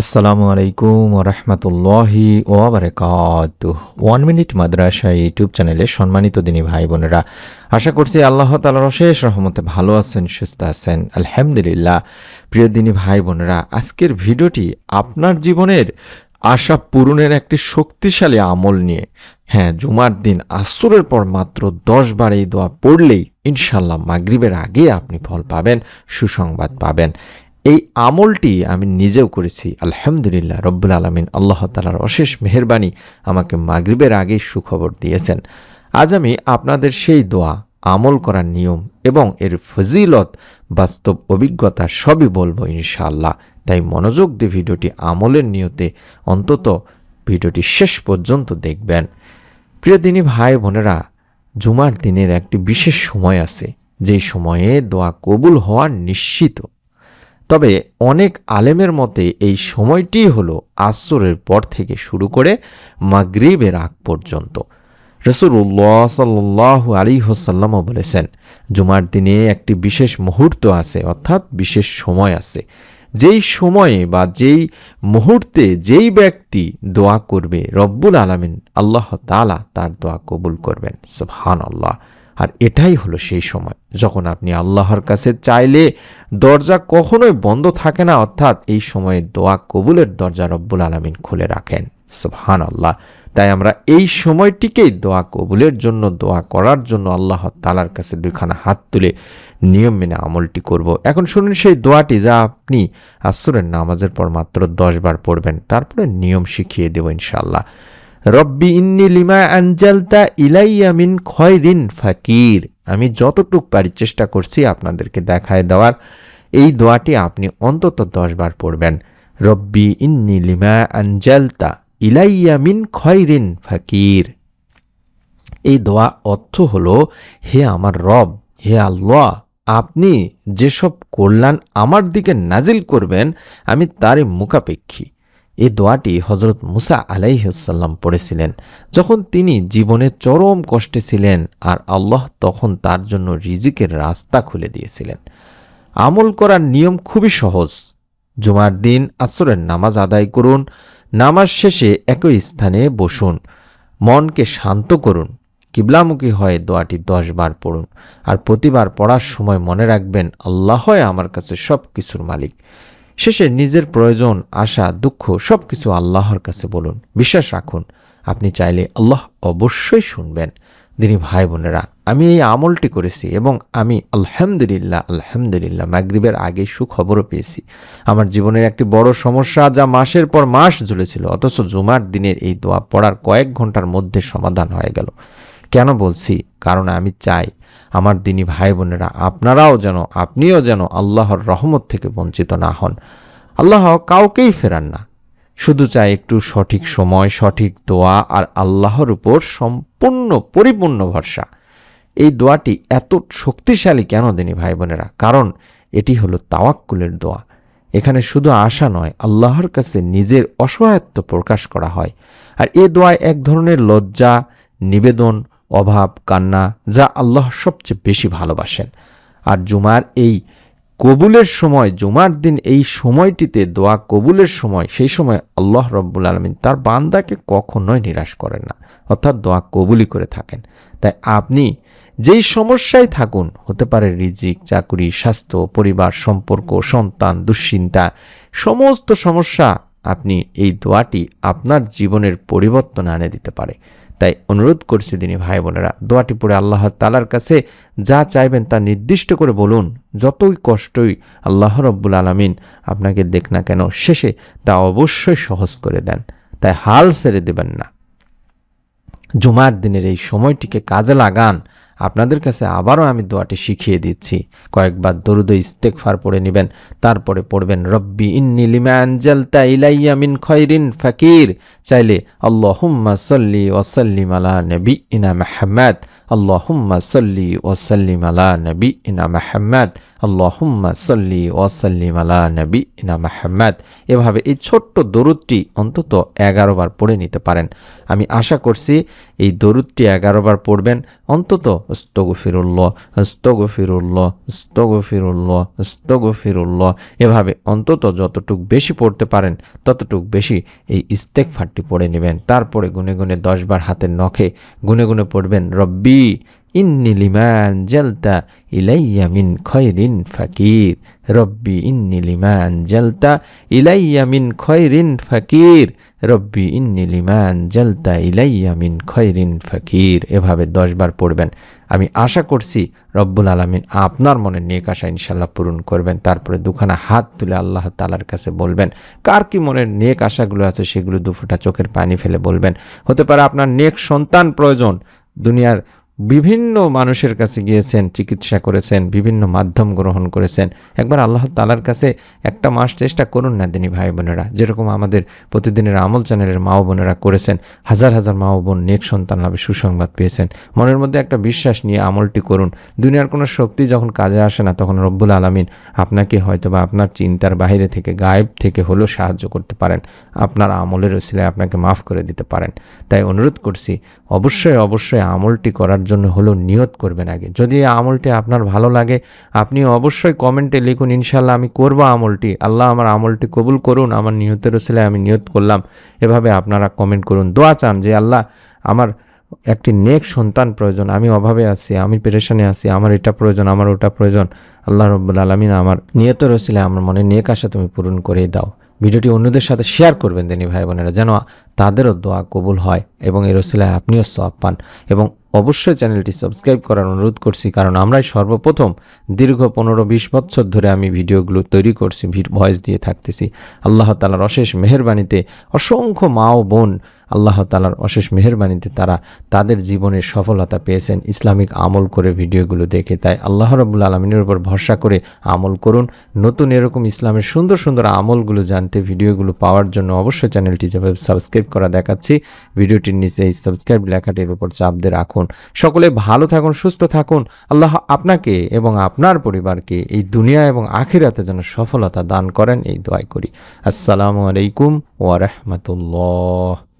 আসসালামু আলাইকুম রহমতুল্লাহি ওবরাকাত ওয়ান মিনিট মাদ্রাসা ইউটিউব চ্যানেলে সম্মানিত দিনী ভাই বোনেরা, আশা করছি আল্লাহ তালার অশেষ রহমতে ভালো আছেন, সুস্থ আছেন। আলহামদুলিল্লাহ। প্রিয় দিনী ভাই বোনেরা, আজকের ভিডিওটি আপনার জীবনের আশা পূরণের একটি শক্তিশালী আমল নিয়ে। হ্যাঁ জুমার দিন, আসরের পর মাত্র দশ বার এই দোয়া পড়লেই ইনশাল্লাহ মাগরিবের আগে আপনি ফল পাবেন, সুসংবাদ পাবেন। এই আমলটি আমি নিজেও করেছি। আলহামদুলিল্লাহ, রব্বুল আলমিন আল্লাহ তালার অশেষ মেহরবানি আমাকে মাগরিবের আগেই সুখবর দিয়েছেন। আজ আমি আপনাদের সেই দোয়া, আমল করার নিয়ম এবং এর ফজিলত, বাস্তব অভিজ্ঞতা সবই বলব ইনশাআল্লাহ। তাই মনোযোগ দিয়ে ভিডিওটি আমলের নিয়তে অন্তত ভিডিওটি শেষ পর্যন্ত দেখবেন। প্রিয় দিনী ভাই বোনেরা, জুমার দিনের একটি বিশেষ সময় আছে। যেই সময়ে দোয়া কবুল হওয়ার নিশ্চিত। তবে অনেক আলেমের মতে এই সময়টি হলো আসরের পর থেকে শুরু করে মাগরিবের আগ পর্যন্ত। রসুল্লাহ সাল্লাহ আলী হোসাল্লামও বলেছেন, জুমার দিনে একটি বিশেষ মুহূর্ত আছে, অর্থাৎ বিশেষ সময় আছে। যেই সময়ে বা যেই মুহূর্তে যেই ব্যক্তি দোয়া করবে, রব্বুল আলমিন আল্লাহ তালা তার দোয়া কবুল করবেন। সুবহান আল্লাহ আর এটাই হলো সেই সময়, যখন আপনি আল্লাহর কাছে চাইলে দরজা কখনোই বন্ধ থাকে না, অর্থাৎ এই সময়ে দোয়া কবুলের দরজা রব্বুল আলমিন খুলে রাখেন। সুবহান আল্লাহ তাই আমরা এই সময়টিকেই দোয়া কবুলের জন্য, দোয়া করার জন্য আল্লাহ তালার কাছে দুইখানা হাত তুলে নিয়ম মেনে আমলটি করব। এখন শুনুন সেই দোয়াটি যা আপনি আসরের নামাজের পর মাত্র দশ বার পড়বেন, তারপরে নিয়ম শিখিয়ে দেব ইনশাল্লাহ রব্বি ইন্নি লিমা আঞ্জালতা ইলাইয়া মিন খয়রিন ফাকির। আমি যতটুক পারি চেষ্টা করছি আপনাদেরকে দেখায় দেওয়ার। এই দোয়াটি আপনি অন্তত দশ বার পড়বেন। রব্বি ইন্নি লিমা আঞ্জালতা ইলাইয়া মিন খয়রিন ফাকির। এই দোয়া অর্থ হলো, হে আমার রব, হে আল্লাহ, আপনি যেসব কল্যাণ আমার দিকে নাজিল করবেন, আমি তারই মুখাপেক্ষী। এই দোয়াটি হজরত মুসা আলাইসাল্লাম পড়েছিলেন। যখন তিনি জীবনে চরম কষ্টে ছিলেন আর আল্লাহ তখন তার জন্য রিজিকের রাস্তা খুলে দিয়েছিলেন। আমল করার নিয়ম খুবই সহজ। জুমার দিন আসরের নামাজ আদায় করুন, নামাজ শেষে একই স্থানে বসুন, মনকে শান্ত করুন, কিবলামুখী হয়ে দোয়াটি দশ বার পড়ুন, আর প্রতিবার পড়ার সময় মনে রাখবেন, আল্লাহ আমার কাছে সব কিছুর মালিক। শেষে নিজের প্রয়োজন, আশা, দুঃখ সব কিছু আল্লাহর কাছে বলুন। বিশ্বাস রাখুন, আপনি চাইলে আল্লাহ অবশ্যই শুনবেন। দিনী ভাই বোনেরা, আমি এই আমলটি করেছি এবং আমি আলহামদুলিল্লাহ আলহামদুলিল্লাহ মাগরিবের আগে সুখবরও পেয়েছি। আমার জীবনের একটি বড় সমস্যা যা মাসের পর মাস ঝুলেছিল, অথচ জুমার দিনের এই দোয়া পড়ার কয়েক ঘণ্টার মধ্যে সমাধান হয়ে গেল। কেন বলছি? কারণ আমি চাই আমার দিনী ভাই বোনেরা, আপনারাও যেন, আপনিও যেন আল্লাহর রহমত থেকে বঞ্চিত না হন। আল্লাহ কাউকেই ফেরান না। শুধু চাই একটু সঠিক সময়, সঠিক দোয়া আর আল্লাহর উপর সম্পূর্ণ পরিপূর্ণ ভরসা। এই দোয়াটি এত শক্তিশালী কেন দিনী ভাই বোনেরা? কারণ এটি হলো তাওয়াক্কুলের দোয়া। এখানে শুধু আশা নয়, আল্লাহর কাছে নিজের অসহায়ত্ব প্রকাশ করা হয়। আর এ দোয়ায় এক ধরনের লজ্জা, নিবেদন অভাব, কান্না, যা আল্লাহ সবচেয়ে বেশি ভালোবাসেন। আর জুমার এই কবুলের সময়, জুমার দিন এই সময়টিতে দোয়া কবুলের সময়, সেই সময় আল্লাহ রব্বুল আলমিন তার বান্দাকে কখনোই নিরাশ করেন না। অর্থাৎ দোয়া কবুলই করে থাকেন। তাই আপনি যেই সমস্যায় থাকুন, হতে পারে রিজিক, চাকুরি, স্বাস্থ্য, পরিবার, সম্পর্ক, সন্তান, দুশ্চিন্তা, সমস্ত সমস্যা আপনি এই দোয়াটি আপনার জীবনের পরিবর্তন আনে দিতে পারে। তাই অনুরোধ করছি তিনি ভাই বোনেরা, দোয়াটি পড়ে আল্লাহ তালার কাছে যা চাইবেন তা নির্দিষ্ট করে বলুন, যতই কষ্টই আল্লাহ রব্বুল আলমিন আপনাকে দেখ না কেন, শেষে তা অবশ্যই সহজ করে দেন, তাই হাল ছেড়ে দেবেন না। জুমার দিনের এই সময়টিকে কাজে লাগান আপনাদের কাছে আবারও আমি দোয়াটি শিখিয়ে দিচ্ছি। কয়েকবার দরুদ ইস্তেকফার পড়ে নেবেন, তারপরে পড়বেন, রব্বি ইন্নি লিমা আনজালতা ইলাইয়া মিন খয়রিন ফাকির। চাইলে, আল্লাহুম্মা সাল্লি ওয়াসাল্লিম আলা নবী ইনা মাহমাদ আল্লাহুম্মা সাল্লি ওয়াসাল্লিম আলা নবী ইনা মাহমাদ আল্লাহুম্মা সাল্লি ওয়াসাল্লিম আলা নবী ইনা মাহমাদ এভাবে এই ছোট্ট দরুদটি অন্তত এগারো বার পড়ে নিতে পারেন। আমি আশা করছি এই দরুদটি এগারো বার পড়বেন, অন্তত আস্তগফিরুল্লাহ আস্তগফিরুল্লাহ আস্তগফিরুল্লাহ আস্তগফিরুল্লাহ। এভাবে অন্তত যতটুক বেশি পড়তে পারেন, ততটুক বেশি এই ইস্তেকফারটি পড়ে নেবেন। তারপরে গুনে গুনে দশবার হাতের নখে গুনে গুনে পড়বেন, রব্বি ইন্নি লিমান জালতা ইলাইয়া মিন খয়রিন ফাকির। রব্বি, ইন্নি লিমান জালতা ইলাইয়া মিন খয়রিন ফাকির। রব্বি, ইন্নি লিমান জালতা ইলাইয়া মিন খয়রিন ফাকির। এভাবে দশবার পড়বেন। আমি আশা করছি রব্বুল আলমিন আপনার মনে নেক আশা ইনশাল্লাহ পূরণ করবেন। তারপরে দুখানা হাত তুলে আল্লাহ তালার কাছে বলবেন। কার কি মনের নেক আশাগুলো আছে সেগুলো দুফোটা চোখের পানি ফেলে বলবেন। হতে পারে আপনার নেক সন্তান প্রয়োজন। দুনিয়ার বিভিন্ন মানুষের কাছে গিয়েছেন, চিকিৎসা করেছেন, বিভিন্ন মাধ্যম গ্রহণ করেছেন। একবার আল্লাহ তালার কাছে একটা মাস চেষ্টা করুন না দিনী ভাই বোনেরা। যেরকম আমাদের প্রতিদিনের আমল চ্যানেলের মা বোনেরা করেছেন, হাজার হাজার মা বোন, নেক সন্তান লাভে সুসংবাদ পেয়েছেন। মনের মধ্যে একটা বিশ্বাস নিয়ে আমলটি করুন। দুনিয়ার কোনো শক্তি যখন কাজে আসে না, তখন রব্বুল আলমিন আপনাকে হয়তো বা আপনার চিন্তার বাইরে থেকে, গায়েব থেকে হলেও সাহায্য করতে পারেন। আপনার আমলের ওসিলায় আপনাকে মাফ করে দিতে পারেন। তাই অনুরোধ করছি, অবশ্যই অবশ্যই আমলটি করার জন্য হলেও নিয়ত করবেন আগে। যদি এই আমলটি আপনার ভালো লাগে, আপনি অবশ্যই কমেন্টে লিখুন ইনশাল্লাহ আমি করব আমলটি। আল্লাহ আমার আমলটি কবুল করুন, আমার নিয়তের ওসিলায় আমি নিয়ত করলাম। এভাবে আপনারা কমেন্ট করুন। দোয়া চান যে, আল্লাহ, আমার একটি নেক সন্তান প্রয়োজন, আমি অভাবে আছি, আমি পেরেশানে আছি, আমার এটা প্রয়োজন, আমার ওটা প্রয়োজন। আল্লাহ রব্বুল আলমিন আমার নিয়ত রসিলে আমার মনে নেক আশা তুমি পূরণ করে দাও। ভিডিওটি অন্যদের সাথে শেয়ার করবেন, দেনি ভাই বোনেরা, যেন তাদেরও দোয়া কবুল হয় এবং এর রসিলায় আপনিও সব পান এবং অবশ্যই চ্যানেলটি সাবস্ক্রাইব করার অনুরোধ করছি, কারণ আমরাই সর্বপ্রথম দীর্ঘ পনেরো বিশ বছর ধরে আমি ভিডিওগুলো তৈরি করছি ভয়েস দিয়ে থাকতেছি। আল্লাহ তালার অশেষ মেহরবানিতে অসংখ্য মা ও বোন আল্লাহ তালার অশেষ মেহরবানিতে তারা তাদের জীবনে সফলতা পেয়েছেন। ইসলামিক আমল করে ভিডিওগুলো দেখে তাই আল্লাহ রবুল আলমিনের উপর ভরসা করে আমল করুন। নতুন এরকম ইসলামের সুন্দর সুন্দর আমলগুলো জানতে ভিডিওগুলো পাওয়ার জন্য অবশ্যই চ্যানেলটি যেভাবে সাবস্ক্রাইব করা দেখাচ্ছি, ভিডিওটির নিচে এই সাবস্ক্রাইব লেখাটির উপর চাপ দিয়ে রাখুন। সকলে ভালো থাকুন, সুস্থ থাকুন। আল্লাহ আপনাকে এবং আপনার পরিবারকে এই দুনিয়া এবং আখিরাতে যেন সফলতা দান করেন, এই দোয়াই করি। আসসালামু আলাইকুম ওয়া রাহমাতুল্লাহ।